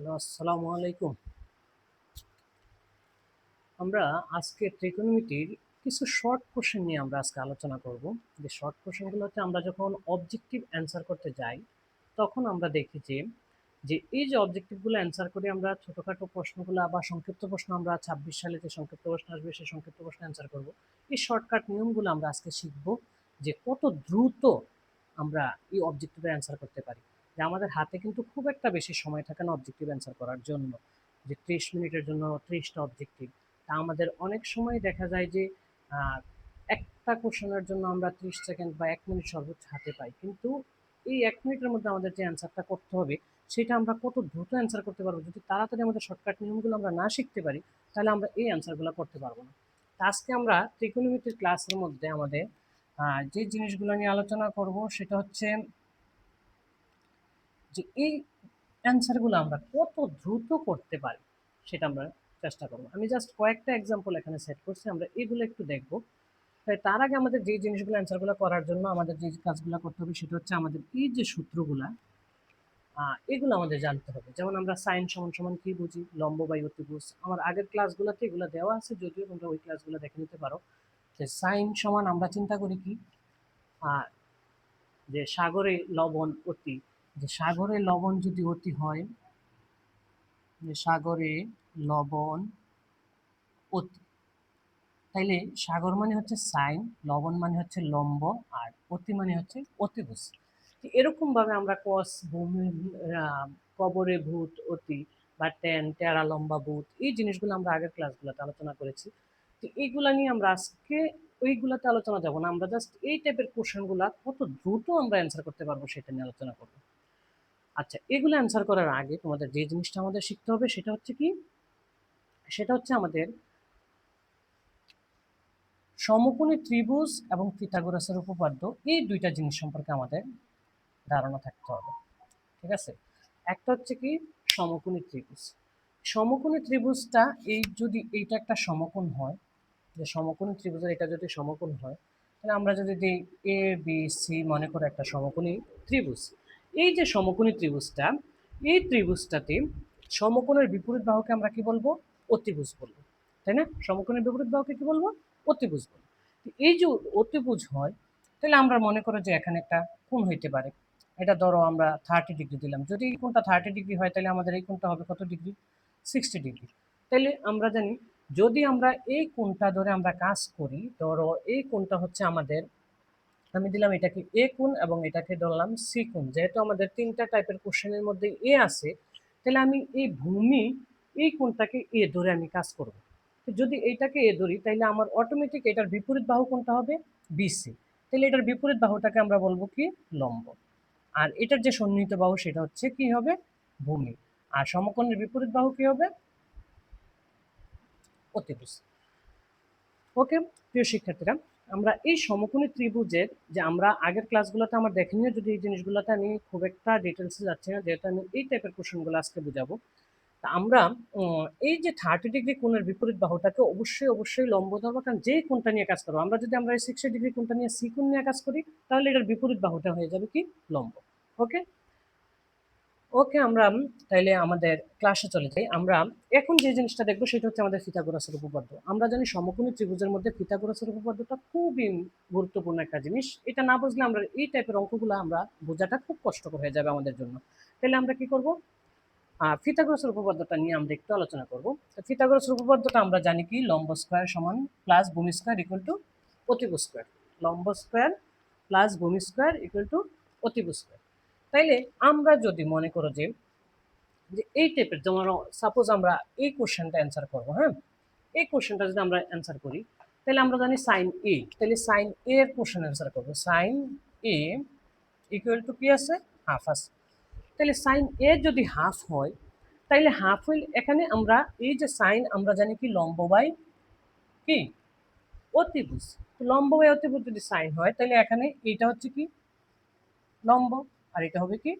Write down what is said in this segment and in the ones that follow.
Hello, আসসালামু আলাইকুম। আমরা আজকে ট্রিকোনোমিতির কিছু শর্ট কোশ্চেন নিয়ে আমরা আজকে আলোচনা করব। যে শর্ট কোশ্চেনগুলোতে আমরা যখন অবজেক্টিভ অ্যান্সার করতে যাই, তখন আমরা দেখি যে যে এই যে অবজেক্টিভগুলো অ্যান্সার করে আমরা ছোটোখাটো প্রশ্নগুলো বা সংক্ষিপ্ত প্রশ্ন আমরা ছাব্বিশ সালে যে সংক্ষিপ্ত প্রশ্ন আসবে, সেই সংক্ষিপ্ত প্রশ্ন অ্যান্সার করব। এই শর্টকাট নিয়মগুলো আমরা আজকে শিখব যে কত দ্রুত আমরা এই অবজেক্টিভে অ্যান্সার করতে পারি। যে আমাদের হাতে কিন্তু খুব একটা বেশি সময় থাকে না অবজেক্টিভ অ্যান্সার করার জন্য। যে ত্রিশ মিনিটের জন্য ত্রিশটা অবজেক্টিভ তা আমাদের অনেক সময় দেখা যায় যে একটা কোশ্চেনের জন্য আমরা ত্রিশ সেকেন্ড বা এক মিনিট সর্বোচ্চ হাতে পাই। কিন্তু এই এক মিনিটের মধ্যে আমাদের যে অ্যান্সারটা করতে হবে, সেটা আমরা কত দ্রুত অ্যান্সার করতে পারব? যদি তাড়াতাড়ি আমাদের শর্টকাট নিয়মগুলো আমরা না শিখতে পারি, তাহলে আমরা এই অ্যান্সারগুলো করতে পারব না। তা আজকে আমরা ত্রিকোণমিতির ক্লাসের মধ্যে আমাদের যে জিনিসগুলো নিয়ে আলোচনা করব, সেটা হচ্ছে যে এই অ্যান্সারগুলো আমরা কত দ্রুত করতে পারি, সেটা আমরা চেষ্টা করব। আমি জাস্ট কয়েকটা এক্সাম্পল এখানে সেট করছি, আমরা এগুলো একটু দেখব। তার আগে আমাদের যে জিনিসগুলো অ্যান্সারগুলো করার জন্য আমাদের যে কাজগুলো করতে হবে, সেটা হচ্ছে আমাদের এই যে সূত্রগুলা এগুলো আমাদের জানতে হবে। যেমন আমরা সাইন সমান সমান কি বুঝি? লম্ব বাই অতিভুজ। আমার আগের ক্লাসগুলোতে এগুলো দেওয়া আছে, যদিও তোমরা ওই ক্লাসগুলো দেখে নিতে পারো। যে সাইন সমান আমরা চিন্তা করি কি? যে সাগরে লবণ অতি যে সাগরে লবণ যদি অতি হয়, যে সাগরে লবণ অতি, তাইলে সাগর মানে হচ্ছে সাইন, লবণ মানে হচ্ছে লম্ব, আর অতি মানে হচ্ছে অতিভুজ। তো এরকম ভাবে আমরা কস ভূমি কবরে ভূত, অতি বা টেন টেরা লম্বা ভূত, এই জিনিসগুলো আমরা আগের ক্লাসগুলোতে আলোচনা করেছি। তো এইগুলা নিয়ে আমরা আজকে ওইগুলাতে আলোচনা যাব না, আমরা জাস্ট এই টাইপের কোশ্চেনগুলা কত দ্রুত আমরা অ্যান্সার করতে পারব সেটা নিয়ে আলোচনা করব। আচ্ছা এগুলো অ্যান্সার করার আগে তোমাদের যে জিনিসটা আমাদের শিখতে হবে সেটা হচ্ছে কি? সেটা হচ্ছে আমাদের সমকোণী ত্রিভুজ এবং পিথাগোরাসের উপপাদ্য, এই দুইটা জিনিস সম্পর্কে আমাদের ধারণা থাকতে হবে, ঠিক আছে? একটা হচ্ছে কি? সমকোণী ত্রিভুজ। সমকোণী ত্রিভুজটা এই যদি এইটা একটা সমকোণ হয়, যে সমকোণী ত্রিভুজের এটা যদি সমকোণ হয়, তাহলে আমরা যদি এ বি সি মনে করে একটা সমকোণী ত্রিভুজ। এই যে সমকোণী ত্রিভুজটা, এই ত্রিভুজটাতে সমকোণের বিপরীত বাহুকে আমরা কি বলব? অতিভুজ বলব। তাই না? সমকোণের বিপরীত বাহুকে কি বলব? অতিভুজ বলব। এই যে অতিভুজ হয়, তাহলে আমরা মনে করো যে এখানে একটা কোণ হইতে পারে। এটা ধরো আমরা থার্টি ডিগ্রি দিলাম। যদি এই কোণটা থার্টি ডিগ্রি হয়, তাহলে আমাদের এই কোণটা হবে কত ডিগ্রি সিক্সটি ডিগ্রি তাহলে আমরা জানি, যদি আমরা এই কোণটা ধরে আমরা কাজ করি, ধরো এই কোণটা হচ্ছে আমাদের আমি দিলাম এটাকে এ কোণ এবং এটাকে ধরলাম সি কোণ। যেহেতু আমাদের তিনটা টাইপের কোশ্চেনের মধ্যে এ আছে, তাহলে আমি এই ভূমি, এই কোণটাকে এ ধরে আমি কাজ করব। যদি এইটাকে এ ধরি, তাহলে আমার অটোমেটিক এটার বিপরীত বাহু কোনটা হবে? বিসি তাহলে এটার বিপরীত বাহুটাকে আমরা বলব কি? লম্ব। আর এটার যে সন্নিহিত বাহু, সেটা হচ্ছে কি হবে? ভূমি। আর সমকোণের বিপরীত বাহু কি হবে? অতিভুজ। ওকে প্রিয় শিক্ষার্থীরা আমরা এই সমকোণী ত্রিভুজের যে আমরা আগের ক্লাসগুলোতে আমার দেখে যদি এই জিনিসগুলোতে আমি খুব একটা ডিটেলসে যাচ্ছি না, যেহেতু আমি এই টাইপের কোশ্চেনগুলো আজকে বুঝাবো। তা আমরা এই যে থার্টি ডিগ্রি কোণের বিপরীত বাহুটাকে অবশ্যই অবশ্যই লম্ব ধরবো, কারণ যে কোণটা নিয়ে কাজ করব, আমরা যদি আমরা এই সিক্সটি ডিগ্রি কোণটা নিয়ে সি কোণ নিয়ে কাজ করি, তাহলে এটার বিপরীত বাহুটা হয়ে যাবে কি? লম্ব। ওকে ওকে আমরা তাইলে আমাদের ক্লাসে চলে যাই। আমরা এখন যে জিনিসটা দেখব সেটা হচ্ছে আমাদের ফিথাগোরাসের উপপাদ্য। আমরা জানি সমকোণী ত্রিভুজের মধ্যে ফিথাগোরাসের উপপাদ্যটা খুবই গুরুত্বপূর্ণ একটা জিনিস। এটা না বুঝলে আমরা এই টাইপের অঙ্কগুলো আমরা বোঝাটা খুব কষ্টকর হয়ে যাবে আমাদের জন্য। তাহলে আমরা কি করব? ফিথাগোরাসের উপপাদ্যটা নিয়ে আমরা একটু আলোচনা করব। ফিথাগোরাসের উপপাদ্যটা আমরা জানি কি? লম্ব স্কোয়ার সমান প্লাস ভূমি স্কোয়ার ইকুয়াল টু অতিভু স্কোয়ার লম্ব স্কোয়ার প্লাস ভূমি স্কোয়ার ইকুয়াল টু অতিভু স্কোয়ার তাইলে আমরা যদি মনে করো যে যে এই টাইপের যেমন সাপোজ আমরা এই কোশ্চেনটা অ্যান্সার করব হ্যাঁ? এই কোশ্চেনটা যদি আমরা অ্যান্সার করি তাহলে আমরা জানি সাইন এ তাহলে সাইন এ এর কোশ্চেন অ্যান্সার করব। সাইন এ ইকুয়াল টু কি আছে? হাফ আছে। তাহলে সাইন এ যদি হাফ হয়, তাইলে হাফ হইল এখানে আমরা এই যে সাইন আমরা জানি কি লম্ব বাই কি? অতিভুজ। লম্ব বাই অতিভুজ যদি সাইন হয় তাহলে এখানে এইটা হচ্ছে কি? লম্ব। আর এটা হবে কি?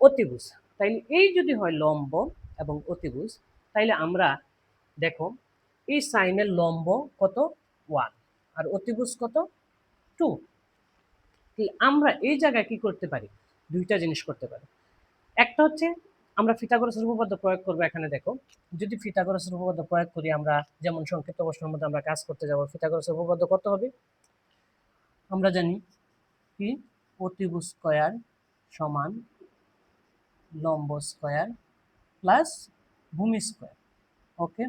অতিভুজ। তাইলে এই যদি হয় লম্ব এবং অতিভুজ, তাইলে আমরা দেখো, এই সাইনের লম্ব কত? ওয়ান আর অতিভুজ কত? টু আমরা এই জায়গায় কি করতে পারি? দুইটা জিনিস করতে পারি। একটা হচ্ছে, আমরা ফিথাগোরাসের উপপাদ্য প্রয়োগ করব এখানে দেখো। যদি ফিথাগোরাসের উপপাদ্য প্রয়োগ করি, আমরা যেমন সংক্ষিপ্ত প্রশ্নের মধ্যে আমরা কাজ করতে যাব ফিথাগোরাসের উপপাদ্য কত হবে? আমরা জানি কি? অতিভু স্কয়ার সমান লম্ব স্কয়ার প্লাস ভূমি স্কয়ার ওকে?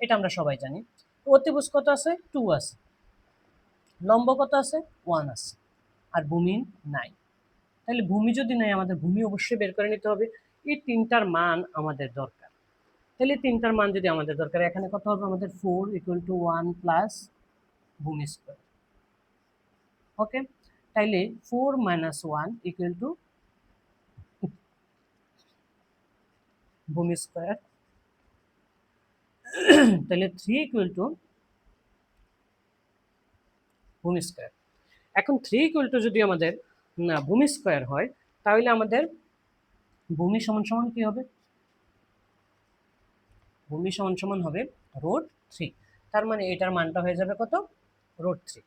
এটা আমরা সবাই জানি। অতিভুজ কত আছে? টু আছে। লম্ব কত আছে? ওয়ান আছে। আর ভূমি নাই। তাহলে ভূমি যদি নাই, আমাদের ভূমি অবশ্যই বের করে নিতে হবে। এই তিনটার মান আমাদের দরকার। তাহলে তিনটার মান যদি আমাদের দরকার, এখানে কত হবে? আমাদের four equal to one plus ভূমি স্কোয়ার ওকে? তাইলে four minus one equal to ভূমি স্কোয়ার। তাহলে থ্রি ইকুয়াল টু ভূমি স্কোয়ার। এখন থ্রি ইকুয়াল টু যদি আমাদের ভূমি স্কোয়ার হয় তাহলে আমাদের ভূমি সমান সমান কি হবে? ভূমি সমান সমান হবে রোড থ্রি। তার মানে এটার মানটা হয়ে যাবে কত? Root three.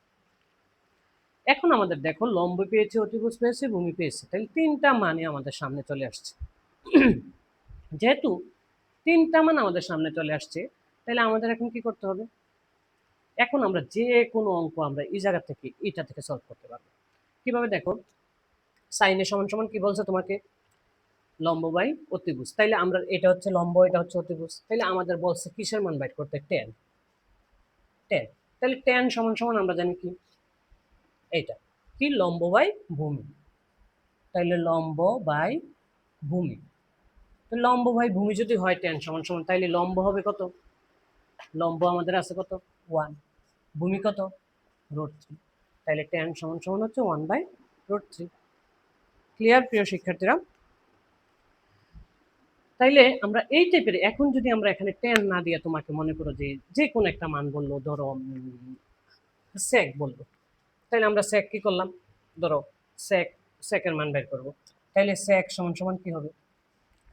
এখন আমাদের দেখো, লম্ব পেয়েছে অতিভুজ পেয়েছে, ভূমি পেয়েছে। তাহলে তিনটা মানে আমাদের সামনে চলে আসছে। যেহেতু তিনটা মান আমাদের সামনে চলে আসছে, তাহলে আমাদের এখন কি করতে হবে? এখন আমরা যে কোনো অঙ্ক আমরা এই জায়গা থেকে, এটা থেকে সলভ করতে পারব। কীভাবে দেখো? সাইনে সমান সমান কি বলছে তোমাকে? লম্ব বাই অতিভুজ। তাইলে আমরা, এটা হচ্ছে লম্ব, এটা হচ্ছে অতিভুজ। তাইলে আমাদের বলছে কিসের মান বাইট করতে? টেন টেন তাহলে টেন সমান সমান আমরা জানি কি? এইটা। কি লম্ব বাই ভূমি? তাইলে লম্ব বাই ভূমি। লম্ব বাই ভূমি যদি হয় টেন সমান সমান, তাইলে লম্ব হবে কত? লম্ব আমাদের আছে কত? ওয়ান ভূমি কত? রোড থ্রি তাইলে টেন সমান সমান হচ্ছে one by root three clear প্রিয় শিক্ষার্থীরা? তাইলে আমরা এই টাইপের এখন যদি আমরা এখানে টেন না দিয়ে তোমাকে মনে করো যে যে কোনো একটা মান বলল ধরো সেক বলল। তাইলে আমরা সেক কি করলাম? ধরো সেক সেকের মান বের করব। তাইলে সেক সমান সমান কি হবে?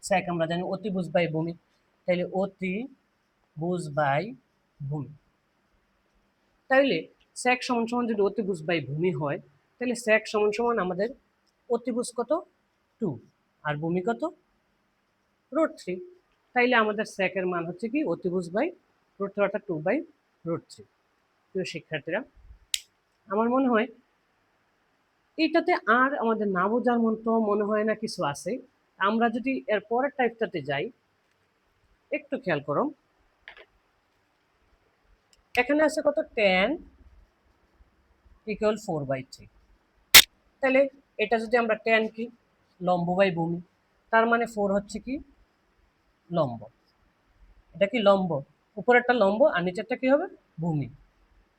সেক আমরা জানি অতি বুঝ বাই ভূমি। তাইলে অতি বুঝ বাই ভূমি। তাইলে সেক সমান সমান যদি অতিভুজ বাই ভূমি হয়, তাহলে সেক সমান সমান আমাদের অতিভুজ কত? টু আর ভূমি কত? রোড থ্রি তাইলে আমাদের সেকের মান হচ্ছে কি? অতিভুজ বাই রোড থ্রি অর্থাৎ টু বাই রোড থ্রি প্রিয় শিক্ষার্থীরা আমার মনে হয় এটাতে আর আমাদের না বোঝার মতো মনে হয় না কিছু আছে। আমরা যদি এর পরের টাইপটাতে যাই, একটু খেয়াল করো। এখানে আছে কত? Tan equal four by three তাহলে এটা যদি আমরা টেন কি? লম্ব বাই ভূমি। তার মানে ফোর হচ্ছে কি? লম্ব। এটা কি লম্ব? উপরেরটা লম্ব আর নিচেরটা কি হবে? ভূমি।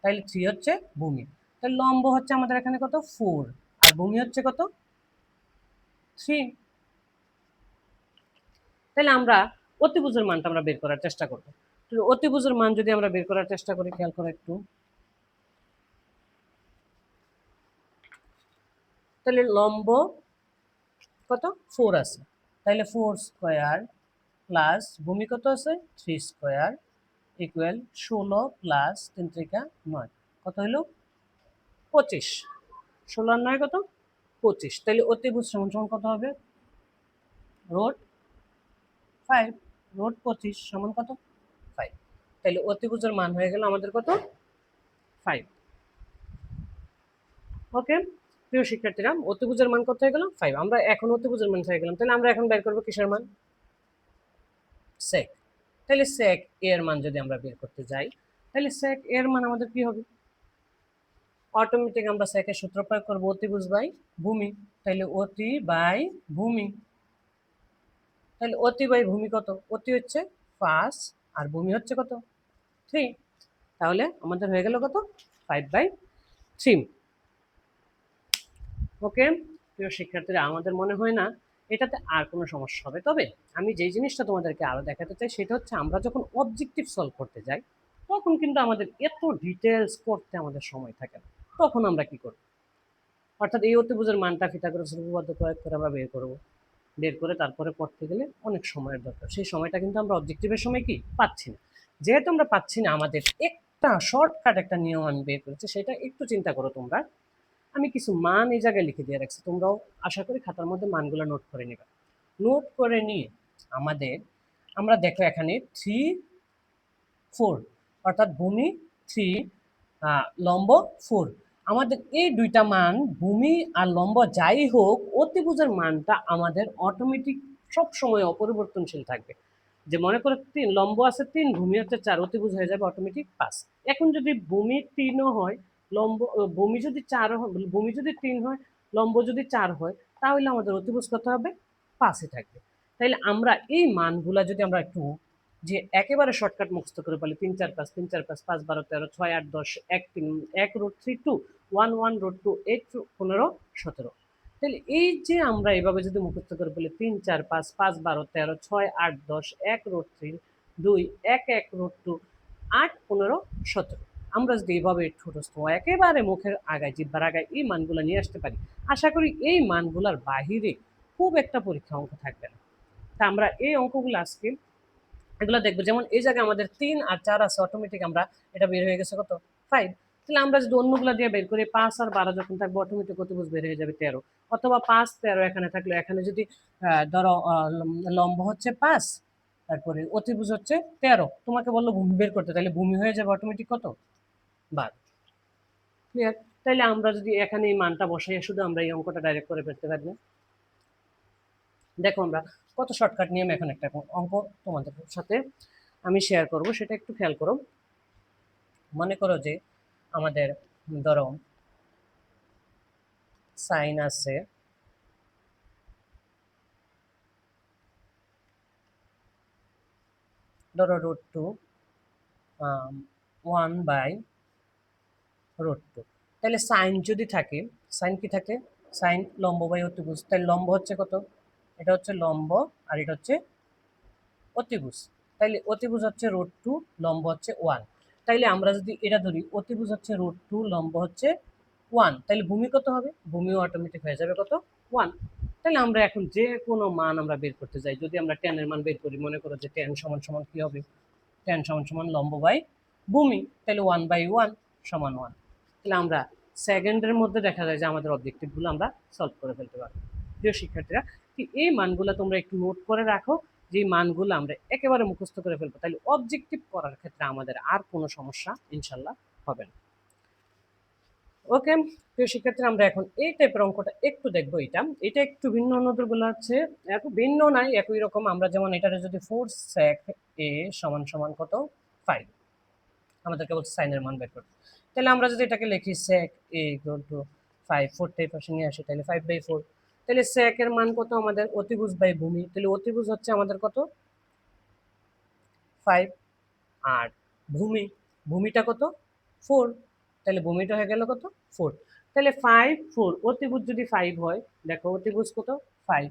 তাহলে থ্রি হচ্ছে ভূমি। তাহলে লম্ব হচ্ছে আমাদের এখানে কত? ফোর। আর ভূমি হচ্ছে কত? থ্রি। তাহলে আমরা অতিভুজের মানটা আমরা বের করার চেষ্টা করব। অতিভুজের মান যদি আমরা বের করার চেষ্টা করি, খেয়াল করো একটু। তাহলে লম্ব কত? ফোর আছে। তাহলে ফোর স্কোয়ার প্লাস ভূমি কত আছে? থ্রি স্কোয়ার ইকুয়াল ষোলো প্লাস তিন ত্রিকা নয়। কত হলো পঁচিশ। ষোলো আর নয় কত? পঁচিশ। তাহলে অতিভুজ সমান সমান কত হবে? Road five. রোড পঁচিশ সমান কত? ফাইভ। তাহলে অতিভুজের মান হয়ে গেল আমাদের কত? ফাইভ। ওকে? প্রিয় শিক্ষার্থীরা, অতিভুজের মান কত হয়ে গেল? ফাইভ। আমরা এখন অতিভুজের মান হয়ে গেলাম। তাহলে আমরা এখন বের করব কিসের মান? সেক তাহলে সেক এর মান যদি আমরা বের করতে যাই, তাহলে সেক এর মান আমাদের কি হবে? অটোমেটিক আমরা সেকের সূত্র প্রয়োগ করব, অতিভুজ বাই ভূমি। তাহলে অতি বাই ভূমি। তাহলে অতি বাই ভূমি কত? অতি হচ্ছে পাঁচ আর ভূমি হচ্ছে কত? থ্রি তাহলে আমাদের হয়ে গেল কত? ফাইভ বাই থ্রি ওকে প্রিয় শিক্ষার্থীরা, আমাদের মনে হয় না এটাতে আর কোনো সমস্যা হবে। তবে আমি যেই জিনিসটা তোমাদেরকে আরও দেখাতে চাই, সেটা হচ্ছে আমরা যখন অবজেক্টিভ সলভ করতে যাই, তখন কিন্তু আমাদের এত ডিটেলস করতে আমাদের সময় থাকে না। তখন আমরা কি করব? অর্থাৎ এই অতিভুজের মানটা ফিতাগোরাসের উপপাদ্য প্রয়োগ করে আমরা বের করব। বের করে তারপরে পড়তে গেলে অনেক সময়ের দরকার। সেই সময়টা কিন্তু আমরা অবজেক্টিভের সময় কি? পাচ্ছি না। যেহেতু আমরা পাচ্ছি না, আমাদের একটা শর্টকাট একটা নিয়ম আমি বের করেছি, সেটা একটু চিন্তা করো তোমরা। আমি কিছু মান এই জায়গায় লিখে দিয়ে রাখছি। তোমরাও আশা করি খাতার মধ্যে মানগুলো নোট করে নেবে। নোট করে নিয়ে আমাদের, আমরা দেখো এখানে থ্রি ফোর অর্থাৎ ভূমি থ্রি লম্ব ফোর আমাদের এই দুইটা মান, ভূমি আর লম্ব যাই হোক, অতিভুজের মানটা আমাদের অটোমেটিক সব সময় অপরিবর্তনশীল থাকবে। যে মনে করো তিন, লম্ব আছে তিন, ভূমি হচ্ছে চার, অতিভুজ হয়ে যাবে অটোমেটিক পাঁচ। এখন যদি ভূমি তিনও হয়, লম্ব ভূমি যদি চার হয় ভূমি যদি তিন হয়, লম্ব যদি চার হয়, তাহলে আমাদের অতিভুজ কত হবে? পাঁচই থাকবে। তাইলে আমরা এই মানগুলা যদি আমরা একটু যে একেবারে শর্টকাট মুখস্থ করে বলি, তিন চার পাঁচ, তিন চার পাঁচ পাঁচ বারো তেরো, ছয় আট দশ, এক তিন, এক root three two one one root two eight পনেরো, সতেরো। তাহলে এই যে আমরা এভাবে যদি মুখস্থ করে বলি, তিন চার পাঁচ পাঁচ বারো তেরো, ছয় আট দশ, এক রোড থ্রি দুই, এক এক রোড টু আট, পনেরো, সতেরো। আমরা যদি এইভাবে ঠোঁটস্থ, একেবারে মুখের আগায়, জিব্বার আগায় এই মানগুলো নিয়ে আসতে পারি, আশা করি এই মানগুলোর বাহিরে খুব একটা পরীক্ষা অঙ্ক থাকবে না। তা আমরা এই অঙ্কগুলো আজকে এগুলো দেখব। যেমন এই জায়গায় আমাদের তিন আর চার আছে অটোমেটিক আমরা এটা বের হয়ে গেছে কত? ফাইভ তাহলে আমরা যদি অন্যগুলো দিয়ে বের করি, পাঁচ আর বারো যখন থাকব অটোমেটিক অতিভুজ বের হয়ে যাবে তেরো। অথবা পাঁচ, তেরো এখানে থাকলে, এখানে যদি ধরো লম্ব হচ্ছে পাঁচ, তারপরে অতিভুজ হচ্ছে তেরো। তোমাকে বলল ভূমি বের করতে, তাহলে ভূমি হয়ে যাবে অটোমেটিক কত? বারো। ক্লিয়ার তাহলে আমরা যদি এখানে এই মানটা বসাই, শুধু আমরা এই অঙ্কটা ডাইরেক্ট করে ফেলতে পারি। না দেখো আমরা কত শর্টকাট নিয়ম এখন একটা অঙ্ক তোমাদের সাথে আমি শেয়ার করব, সেটা একটু খেয়াল করো। মনে করো যে আমাদের ধরো সাইন আছে ধরো root two one by root two তাহলে সাইন যদি থাকে সাইন কি থাকে? সাইন লম্ব বাই অতিভুজ, তাহলে লম্ব হচ্ছে কত? এটা হচ্ছে লম্ব আর এটা হচ্ছে অতিভুজ। তাইলে অতিভুজ হচ্ছে রুট টু লম্ব হচ্ছে ওয়ান তাইলে আমরা যদি এটা ধরি, অতিভুজ হচ্ছে রুট টু লম্ব হচ্ছে ওয়ান তাইলে ভূমি কত হবে? ভূমিও অটোমেটিক হয়ে যাবে কত? ওয়ান তাহলে আমরা এখন যে কোনো মান আমরা বের করতে যাই যদি আমরা টেনের মান বের করি, মনে করো যে টেন সমান সমান কী হবে? টেন সমান সমান লম্ব বাই ভূমি। তাহলে ওয়ান বাই ওয়ান সমান ওয়ান তাহলে আমরা সেকেন্ডের মধ্যে দেখা যায় যে আমাদের অবজেক্টিভগুলো আমরা সলভ করে ফেলতে পারব। প্রিয় শিক্ষার্থীরা এই মানগুলো তোমরা একটু নোট করে রাখো যে মানগুলো আমরা একেবারে মুখস্থ করে ফেলব। তাহলে অবজেক্টিভ করার ক্ষেত্রে আমাদের আর কোনো সমস্যা ইনশাল্লাহ হবে না। ওকে, প্রিয় শিক্ষার্থীরা, আমরা এখন এই টাইপের অঙ্কটা একটু দেখব এটা। এটা একটু ভিন্ন অন্যদেরগুলো আছে, এত ভিন্ন নাই, একই রকম। আমরা যেমন এটারে যদি ফোর স্যাক এ সমান সমান কত? ফাইভ আমাদেরকে বলছে সাইনের মান বের করতে। তাহলে আমরা যদি এটাকে লিখি sec A equal to five ফোরটা এই পাশে নিয়ে আসি তাহলে ফাইভ বাই ফোর তাহলে স্যাকের মান কত আমাদের? অতিভুজ বাই ভূমি। তাহলে অতিভুজ হচ্ছে আমাদের কত? ফাইভ আর ভূমি। ভূমিটা কত? ফোর তাহলে ভূমিটা হয়ে গেল কত? ফোর তাহলে ফাইভ ফোর অতিভুজ যদি ফাইভ হয়, দেখো অতিভুজ কত? ফাইভ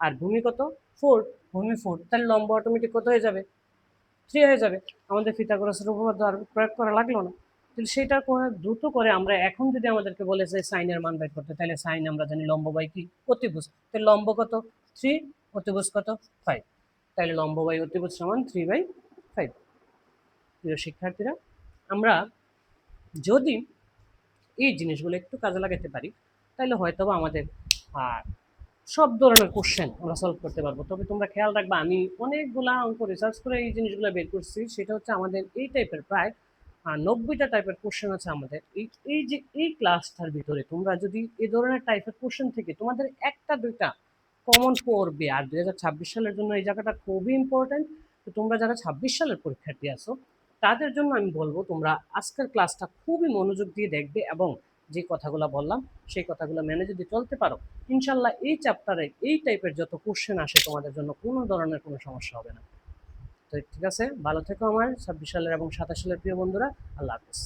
আর ভূমি কত? ফোর ভূমি ফোর তাহলে লম্ব অটোমেটিক কত হয়ে যাবে? থ্রি হয়ে যাবে। আমাদের ফিতাগোরাসের উপপাদ্য আর প্রয়োগ করা লাগল না। তাহলে সেটা দ্রুত করে আমরা এখন যদি আমাদেরকে বলে যে সাইনের মান বের করতে তাহলে সাইন আমরা জানি লম্ব বাই কি? অতিভুজ। তাহলে লম্ব কত? থ্রি অতিভুজ কত? ফাইভ। তাহলে লম্ব বাই অতিভুজ সমান থ্রি বাই ফাইভ। প্রিয় শিক্ষার্থীরা আমরা যদি এই জিনিসগুলো একটু কাজে লাগাতে পারি তাহলে হয়তো আমাদের আহ, সব ধরনের কোশ্চেন আমরা সলভ করতে পারব। তবে তোমরা খেয়াল রাখবা আমি অনেকগুলা অঙ্ক রিসার্চ করে এই জিনিসগুলো বের করছি। সেটা হচ্ছে আমাদের এই টাইপের প্রায় নব্বইটা টাইপের কোশ্চেন আছে আমাদের। এই এই যে, এই ক্লাসটার ভিতরে তোমরা যদি এই ধরনের টাইপের কোশ্চেন থেকে তোমাদের একটা, দুইটা কমন পড়বে আর দুই হাজার ছাব্বিশ সালের জন্য এই জায়গাটা খুবই ইম্পর্ট্যান্ট তো তোমরা যারা ছাব্বিশ সালের পরীক্ষার্থী আছো, তাদের জন্য আমি বলব তোমরা আজকের ক্লাসটা খুবই মনোযোগ দিয়ে দেখবে এবং যে কথাগুলো বললাম, সেই কথাগুলো মেনে যদি চলতে পারো, ইনশাল্লাহ এই চ্যাপ্টারে এই টাইপের যত কোশ্চেন আসে তোমাদের জন্য কোনো ধরনের কোনো সমস্যা হবে না। তো ঠিক আছে, ভালো থেকো আমার, ছাব্বিশ সালের এবং সাতাশ সালের প্রিয় বন্ধুরা, আল্লাহ হাফিজ।